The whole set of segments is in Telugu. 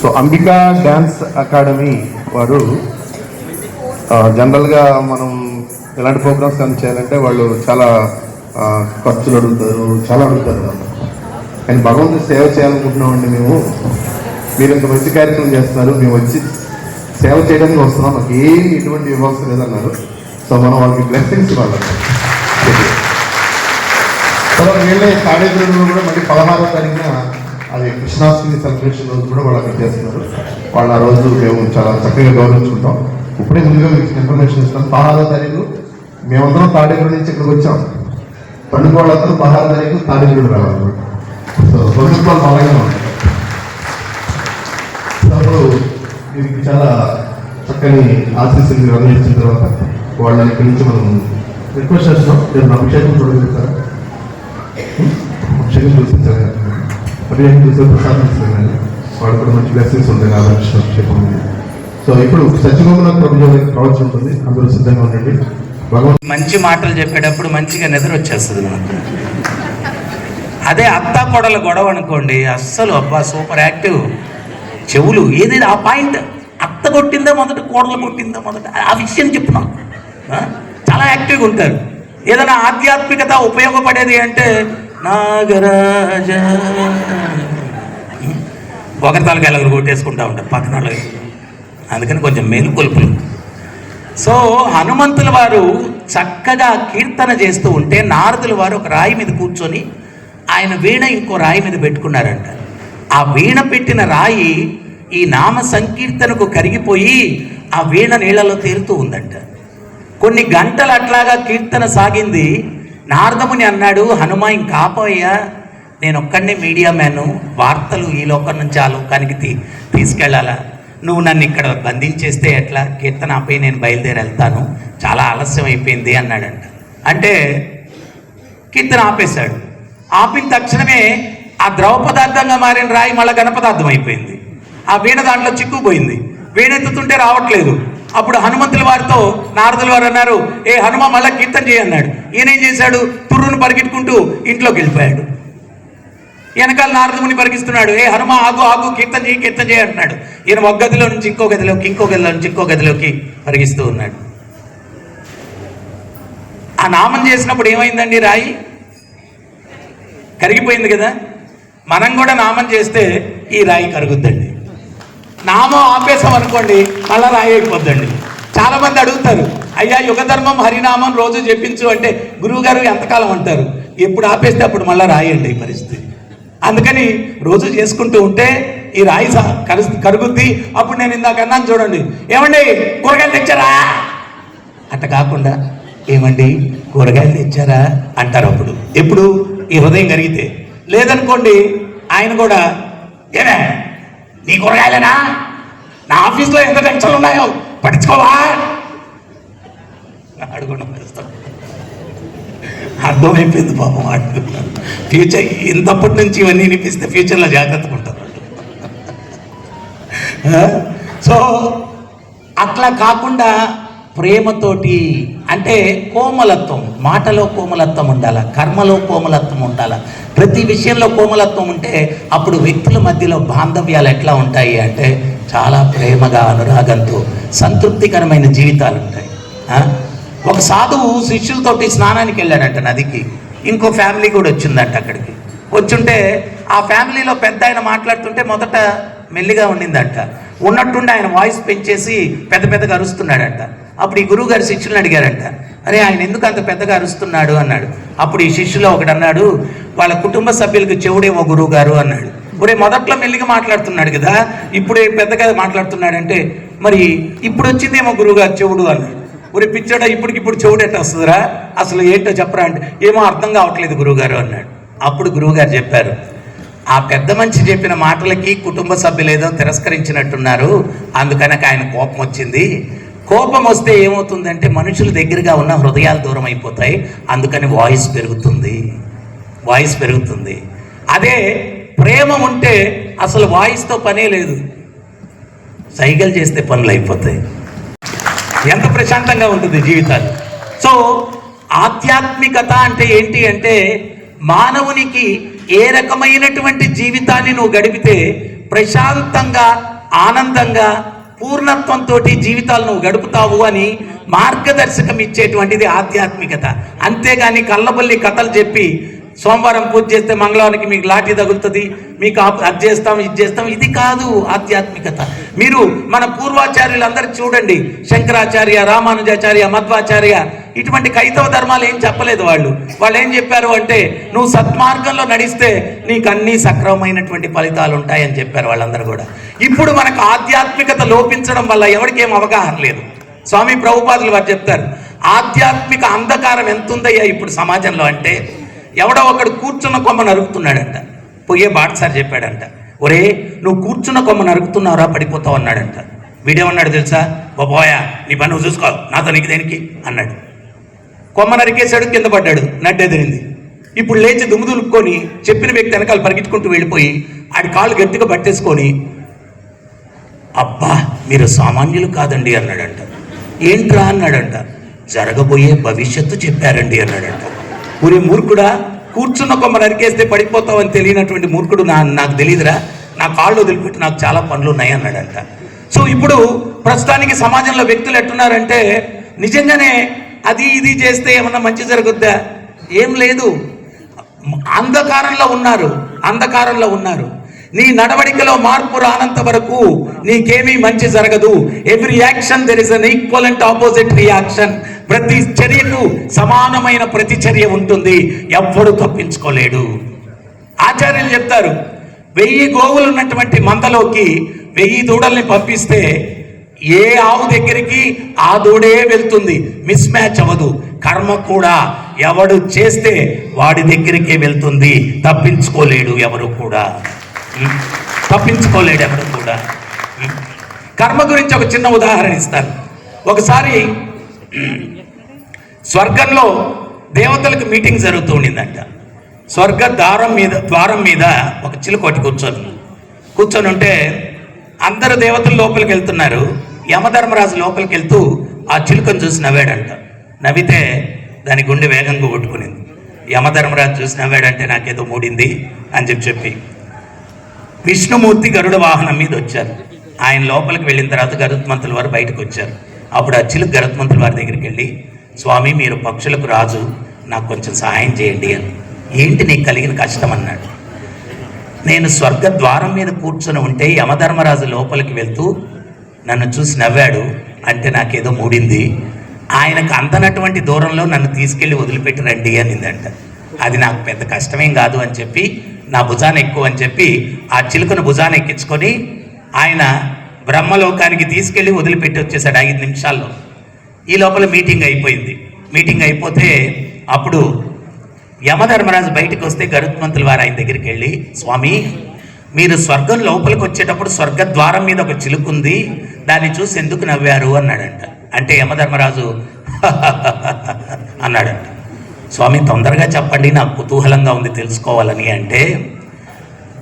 సో అంబికా డ్యాన్స్ అకాడమీ వారు జనరల్గా మనం ఇలాంటి ప్రోగ్రామ్స్ కానీ చేయాలంటే వాళ్ళు చాలా ఖర్చులు అడుగుతారు చాలా అడుగుతారు. కానీ భగవంతుని సేవ చేయాలనుకుంటున్నామండి మేము. మీరు ఇంత మంచి కార్యక్రమం చేస్తున్నారు మేము వచ్చి సేవ చేయడానికి వస్తున్నాం. మాకు ఏమి ఎటువంటి ఇవ్వాల్సిన లేదన్నారు. సో మనం వాళ్ళకి బ్లెస్సింగ్స్ ఇవ్వాలి. తర్వాత వీళ్ళే తాడేపల్లిలో కూడా మళ్ళీ పదహారో తారీఖున అది కృష్ణాష్టమి సెలబ్రేషన్ రోజు కూడా వాళ్ళు అక్కడ చేస్తున్నారు. వాళ్ళు ఆ రోజు మేము చాలా చక్కగా గౌరవించుకుంటాం. ఇప్పుడే ముందుగా మీకు ఇన్ఫర్మేషన్ ఇస్తాం. పదహారో తారీఖు మేమందరం తాడేపల్లి నుంచి ఇక్కడికి వచ్చాం. పండుగ వాళ్ళందరూ పదహారో తారీఖు తాడేపల్లి రావాలి. సో బంధుత్వాలు బాగానే ఉంటాయి అప్పుడు దీనికి చాలా చక్కని ఆశీస్సులు మీరు అందించిన తర్వాత వాళ్ళని ఇక్కడి నుంచి మనం రిక్వెస్ట్ చేస్తున్నాం. మీరు అభిషేకం చూడగలుగుతారా అభిషేకం చూపించాలి అభిషేకం చూసే ప్రసాదం కానీ వాడు కూడా మంచి బ్లెస్సింగ్స్ ఉంటాయి రాధాకృష్ణ చెప్పండి సో ఇప్పుడు సత్యగోమన ప్రభుత్వం ప్రవచనం ఉంటుంది. అందరూ సిద్ధంగా ఉండండి. భగవంతు మంచి మాటలు చెప్పేటప్పుడు మంచిగా నిద్ర వచ్చేస్తుంది మనకు. అదే అత్త కొడల గొడవ అనుకోండి అస్సలు అబ్బా సూపర్ యాక్టివ్. చెవులు ఏది ఆ పాయింట్? అత్త కొట్టిందా మొదట కోడలు కొట్టిందా మొదట? ఆ విషయం చెప్తున్నాం ఆ? చాలా యాక్టివ్గా ఉంటారు. ఏదైనా ఆధ్యాత్మికత ఉపయోగపడేది అంటే నాగరాజ. ఒకరి తలకాయలు ఎలాగో కొట్టేసుకుంటా ఉంటారు పక్కన వాళ్ళకి అందుకని కొంచెం మేలుకొల్పులు. సో హనుమంతుల వారు చక్కగా కీర్తన చేస్తూ ఉంటే నారదుల వారు ఒక రాయి మీద కూర్చొని ఆయన వీణ ఇంకో రాయి మీద పెట్టుకున్నారంట. ఆ వీణ పెట్టిన రాయి ఈ నామ సంకీర్తనకు కరిగిపోయి ఆ వీణ నీళ్ళలో తేలుతూ ఉందంట. కొన్ని గంటలు అట్లాగా కీర్తన సాగింది. నారదముని అన్నాడు హనుమ ఇంకాపోయా నేను ఒక్కడనే మీడియా మ్యాను వార్తలు ఈ లోకం నుంచి ఆ లోకానికి తీ తీసుకెళ్ళాలా? నువ్వు నన్ను ఇక్కడ బంధించేస్తే ఎట్లా? కీర్తన ఆపై నేను బయలుదేరి వెళ్తాను. చాలా ఆలస్యం అయిపోయింది అన్నాడంట. అంటే కీర్తన ఆపేశాడు. ఆపిన తక్షణమే ఆ ద్రవ పదార్థంగా మారిన రాయి మళ్ళీ ఘనపదార్థం అయిపోయింది. ఆ వీణ దాంట్లో చిక్కుపోయింది వీణ ఎత్తుతుంటే రావట్లేదు. అప్పుడు హనుమంతుల వారితో నారదుల వారు అన్నారు ఏ హనుమ మళ్ళా కీర్తన చేయన్నాడు ఈయన ఏం చేశాడు? తుర్రును పరిగెట్టుకుంటూ ఇంట్లోకి వెళ్ళిపోయాడు. వెనకాల నారదముని పరిగిస్తున్నాడు ఏ హనుమ ఆగు ఆగు కీర్తన చేయి కీర్తన చేయి అంటున్నాడు. ఈయన ఒక గదిలో నుంచి ఇంకో గదిలోకి ఇంకో గదిలో నుంచి ఇంకో గదిలోకి పరిగిస్తూ ఉన్నాడు. ఆ నామం చేసినప్పుడు ఏమైందండి రాయి? కరిగిపోయింది కదా. మనం కూడా నామం చేస్తే ఈ రాయి కరుగుద్దండి. నామం ఆపేసాం అనుకోండి మళ్ళా రాయి అయిపోద్దండి చాలా అడుగుతారు అయ్యా యుగధర్మం హరినామం రోజు చెప్పించు అంటే గురువుగారు ఎంతకాలం అంటారు? ఎప్పుడు ఆపేస్తే అప్పుడు మళ్ళీ రాయండి ఈ పరిస్థితి. అందుకని రోజు చేసుకుంటూ ఉంటే ఈ రాయి స- కరు- కరుగుద్ది. అప్పుడు నేను ఇందాక అన్నాను చూడండి ఏమండి కూరగాయలు తెచ్చారా? అట్ట కాకుండా ఏమండి కూరగాయలు తెచ్చారా? అంటారు అప్పుడు. ఎప్పుడు? ఈ హృదయం కరిగితే. లేదనుకోండి ఆయన కూడా ఏమే నీ కూరగాయలేనా? నా ఆఫీస్లో ఎంత టెన్షన్లు ఉన్నాయో పట్టించుకోవా? అడుగుండ పరిస్థితి. అర్థమైపోయింది పాపం వాడు. ఫ్యూచర్ ఇంతప్పటి నుంచి ఇవన్నీ వినిపిస్తే ఫ్యూచర్లో జాగ్రత్తగా ఉంటారు సో అట్లా కాకుండా ప్రేమతోటి అంటే కోమలత్వం మాటలో కోమలత్వం ఉండాల కర్మలో కోమలత్వం ఉండాల? ప్రతి విషయంలో కోమలత్వం ఉంటే అప్పుడు వ్యక్తుల మధ్యలో బాంధవ్యాలు ఎట్లా ఉంటాయి అంటే చాలా ప్రేమగా అనురాగంతో సంతృప్తికరమైన జీవితాలు ఉంటాయి. ఒక సాధువు శిష్యులతోటి స్నానానికి వెళ్ళాడంట నదికి. ఇంకో ఫ్యామిలీ కూడా వచ్చిందంట అక్కడికి. వచ్చుంటే ఆ ఫ్యామిలీలో పెద్ద ఆయన మాట్లాడుతుంటే మొదట మెల్లిగా ఉండిందంట. ఉన్నట్టుండి ఆయన వాయిస్ పెంచేసి పెద్ద పెద్దగా అరుస్తున్నాడంట. అప్పుడు ఈ గురువు గారి శిష్యులను అడిగారంట. అరే ఆయన ఎందుకు అంత పెద్దగా అరుస్తున్నాడు? అన్నాడు. అప్పుడు ఈ శిష్యులో ఒకడు అన్నాడు వాళ్ళ కుటుంబ సభ్యులకు చెవుడేమో గురువు గారు అన్నాడు. ఒరే మొదట్లో మెల్లిగా మాట్లాడుతున్నాడు కదా ఇప్పుడే పెద్దగా మాట్లాడుతున్నాడంటే మరి ఇప్పుడు వచ్చిందేమో గురువుగారు చెవుడు అన్నాడు. ఒరే పిచ్చోడా ఇప్పటికిప్పుడు చెవుడు ఎట్ట వస్తుందిరా? అసలు ఏంటో చెప్పరా అంటే ఏమో అర్థం కావట్లేదు గురువుగారు అన్నాడు. అప్పుడు గురువుగారు చెప్పారు ఆ పెద్ద మనిషి చెప్పిన మాటలకి కుటుంబ సభ్యులు ఏదో తిరస్కరించినట్టున్నారు అందుకనక ఆయన కోపం వచ్చింది. కోపం వస్తే ఏమవుతుందంటే మనుషుల దగ్గరగా ఉన్న హృదయాలు దూరం అయిపోతాయి అందుకని వాయిస్ పెరుగుతుంది. వాయిస్ పెరుగుతుంది. అదే ప్రేమ ఉంటే అసలు వాయిస్తో పనే లేదు. సైకిల్ చేస్తే పనులు అయిపోతాయి. ఎంత ప్రశాంతంగా ఉంటుంది జీవితాలు. సో ఆధ్యాత్మికత అంటే ఏంటి అంటే మానవునికి ఏ రకమైనటువంటి జీవితాన్ని నువ్వు గడిపితే ప్రశాంతంగా ఆనందంగా పూర్ణత్వంతో జీవితాలను గడుపుతావు అని మార్గదర్శకం ఇచ్చేటువంటిది ఆధ్యాత్మికత. అంతేగాని కళ్ళబల్లి కథలు చెప్పి సోమవారం పూజ చేస్తే మంగళవారానికి మీకు లాఠీ తగులుతుంది మీకు అది చేస్తాం ఇది చేస్తాం. ఇది కాదు ఆధ్యాత్మికత. మీరు మన పూర్వాచార్యులందరూ చూడండి. శంకరాచార్య రామానుజాచార్య మధ్వాచార్య ఇటువంటి కైతవ ధర్మాలు ఏం చెప్పలేదు వాళ్ళు. వాళ్ళు ఏం చెప్పారు అంటే నువ్వు సత్మార్గంలో నడిస్తే నీకు అన్ని సక్రమమైనటువంటి ఫలితాలు ఉంటాయని చెప్పారు వాళ్ళందరూ కూడా. ఇప్పుడు మనకు ఆధ్యాత్మికత లోపించడం వల్ల ఎవరికి ఏం అవగాహన లేదు. స్వామి ప్రభుపాదులు వారు చెప్తారు ఆధ్యాత్మిక అంధకారం ఎంతుందయ్యా ఇప్పుడు సమాజంలో అంటే ఎవడో ఒకడు కూర్చున్న కొమ్మ నరుకుతున్నాడంట. పోయే బాటసారి చెప్పాడంట. ఒరే నువ్వు కూర్చున్న కొమ్మ నరుకుతున్నావురా పడిపోతావు అన్నాడంట. వీడేమన్నాడు తెలుసా? బాబోయా నీ పని నువ్వు చూసుకో నాతో నీకు దేనికి? అన్నాడు. కొమ్మ నరికేశాడు కింద పడ్డాడు నడ్డెదిరింది ఇప్పుడు లేచి దుమ్ము దులుపుకొని చెప్పిన వ్యక్తి వెనకాల పరిగెత్తుకుంటూ వెళ్ళిపోయి ఆడి కాళ్ళు గట్టిగా పట్టేసుకొని అబ్బా మీరు సామాన్యులు కాదండి అన్నాడంట. ఏంట్రా? అన్నాడంట. జరగబోయే భవిష్యత్తు చెప్పారండి అన్నాడంట. ఊరి మూర్ఖుడా కూర్చున్న కొమ్మ నరికేస్తే పడిపోతావని తెలియనటువంటి మూర్ఖుడు నా నాకు తెలియదురా నా కాళ్ళు వదిలిపెట్టి నాకు చాలా పనులు ఉన్నాయి అన్నాడంట. సో ఇప్పుడు ప్రస్తుతానికి సమాజంలో వ్యక్తులు ఎట్టున్నారంటే నిజంగానే అది ఇది చేస్తే ఏమన్నా మంచి జరుగుద్దా? ఏం లేదు. అంధకారంలో ఉన్నారు. అంధకారంలో ఉన్నారు. నీ నడవడికలో మార్పు రానంత వరకు నీకేమీ మంచి జరగదు. Every action there is an equivalent opposite reaction ప్రతి చర్యకు సమానమైన ప్రతిచర్య ఉంటుంది. ఎవ్వడు తప్పించుకోలేడు. ఆచార్యులు చెప్తారు వెయ్యి గోవులు ఉన్నటువంటి మందలోకి వెయ్యి దూడల్ని పంపిస్తే ఏ ఆవు దగ్గరికి ఆ దూడే వెళ్తుంది. మిస్ మ్యాచ్ అవ్వదు. కర్మ కూడా ఎవడు చేస్తే వాడి దగ్గరికే వెళ్తుంది. తప్పించుకోలేడు ఎవరు కూడా. తప్పించుకోలేడు ఎవరు కూడా. కర్మ గురించి ఒక చిన్న ఉదాహరణ ఇస్తాను. ఒకసారి స్వర్గంలో దేవతలకు మీటింగ్ జరుగుతూ ఉండిందంట. స్వర్గ ద్వారం మీద ద్వారం మీద ఒక చిలుకొట్టి కూర్చొని కూర్చొని ఉంటే అందరు దేవతలు లోపలికి వెళ్తున్నారు. యమధర్మరాజు లోపలికి వెళ్తూ ఆ చిలుకను చూసి నవ్వాడంట. నవ్వితే దాని గుండె వేగంగా కొట్టుకునింది. యమధర్మరాజు చూసి నవ్వాడంటే నాకేదో మూడింది అని చెప్పి చెప్పి విష్ణుమూర్తి గరుడ వాహనం మీద వచ్చారు. ఆయన లోపలికి వెళ్ళిన తర్వాత గరుత్మంతుల వారు బయటకు వచ్చారు. అప్పుడు అచ్చులు గరుత్మంతుల వారి దగ్గరికి వెళ్ళి స్వామి మీరు పక్షులకు రాజు. నాకు కొంచెం సహాయం చేయండి అని. ఏంటి నీకు కలిగిన కష్టం? అన్నాడు. నేను స్వర్గ ద్వారం మీద కూర్చొని ఉంటే యమధర్మరాజు లోపలికి వెళ్తూ నన్ను చూసి నవ్వాడు. అంటే నాకేదో మూడింది. ఆయనకు అందనటువంటి దూరంలో నన్ను తీసుకెళ్ళి వదిలిపెట్టి రండి అనిందంట. అది నాకు పెద్ద కష్టమేం కాదు అని చెప్పి నా భుజాన ఎక్కువ అని చెప్పి ఆ చిలుకను భుజాన ఎక్కించుకొని ఆయన బ్రహ్మలోకానికి తీసుకెళ్ళి వదిలిపెట్టి వచ్చేసాడు ఐదు నిమిషాల్లో. ఈ లోపల మీటింగ్ అయిపోయింది. మీటింగ్ అయిపోతే అప్పుడు యమధర్మరాజు బయటకు వస్తే గరుత్మంతుల వారు ఆయన దగ్గరికి వెళ్ళి స్వామి మీరు స్వర్గం లోపలికి వచ్చేటప్పుడు స్వర్గ ద్వారం మీద ఒక చిలుకుంది దాన్ని చూసి ఎందుకు నవ్వారు? అన్నాడంట. అంటే యమధర్మరాజు అన్నాడంట. స్వామి తొందరగా చెప్పండి నాకు కుతూహలంగా ఉంది తెలుసుకోవాలని అంటే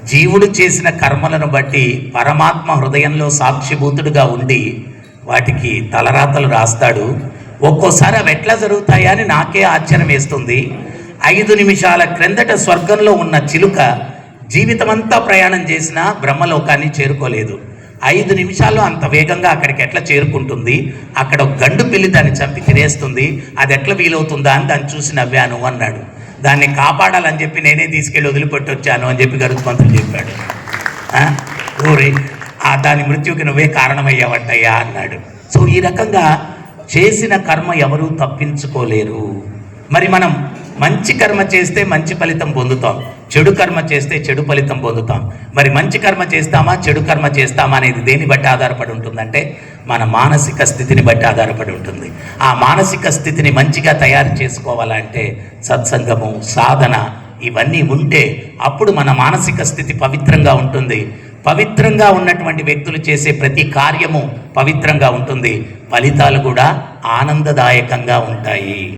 జీవుడు చేసిన కర్మలను బట్టి పరమాత్మ హృదయంలో సాక్షిభూతుడుగా ఉండి వాటికి తలరాతలు రాస్తాడు. ఒక్కోసారి అవి ఎట్లా జరుగుతాయా అని నాకే ఆశ్చర్యం వేస్తుంది. ఐదు నిమిషాల క్రిందట స్వర్గంలో ఉన్న చిలుక జీవితమంతా ప్రయాణం చేసినా బ్రహ్మలోకాన్ని చేరుకోలేదు. ఐదు నిమిషాల్లో అంత వేగంగా అక్కడికి ఎట్లా చేరుకుంటుంది? అక్కడ ఒక గండు పిల్లి దాన్ని చంపి తినేస్తుంది. అది ఎట్లా వీలవుతుందా అని దాన్ని చూసి నవ్వాను అన్నాడు. దాన్ని కాపాడాలని చెప్పి నేనే తీసుకెళ్ళి వదిలిపెట్టి వచ్చాను అని చెప్పి గరుత్మంతుడు చెప్పాడు. ఊరి ఆ దాని మృత్యుకి నువ్వే కారణమయ్యావట్టయ్యా అన్నాడు. సో ఈ రకంగా చేసిన కర్మ ఎవరూ తప్పించుకోలేరు. మరి మనం మంచి కర్మ చేస్తే మంచి ఫలితం పొందుతాం. చెడు కర్మ చేస్తే చెడు ఫలితం పొందుతాం. మరి మంచి కర్మ చేస్తామా చెడు కర్మ చేస్తామా అనేది దేని బట్టి ఆధారపడి ఉంటుందంటే మన మానసిక స్థితిని బట్టి ఆధారపడి ఉంటుంది. ఆ మానసిక స్థితిని మంచిగా తయారు చేసుకోవాలంటే సత్సంగము సాధన ఇవన్నీ ఉంటే అప్పుడు మన మానసిక స్థితి పవిత్రంగా ఉంటుంది. పవిత్రంగా ఉన్నటువంటి వ్యక్తులు చేసే ప్రతి కార్యము పవిత్రంగా ఉంటుంది. ఫలితాలు కూడా ఆనందదాయకంగా ఉంటాయి.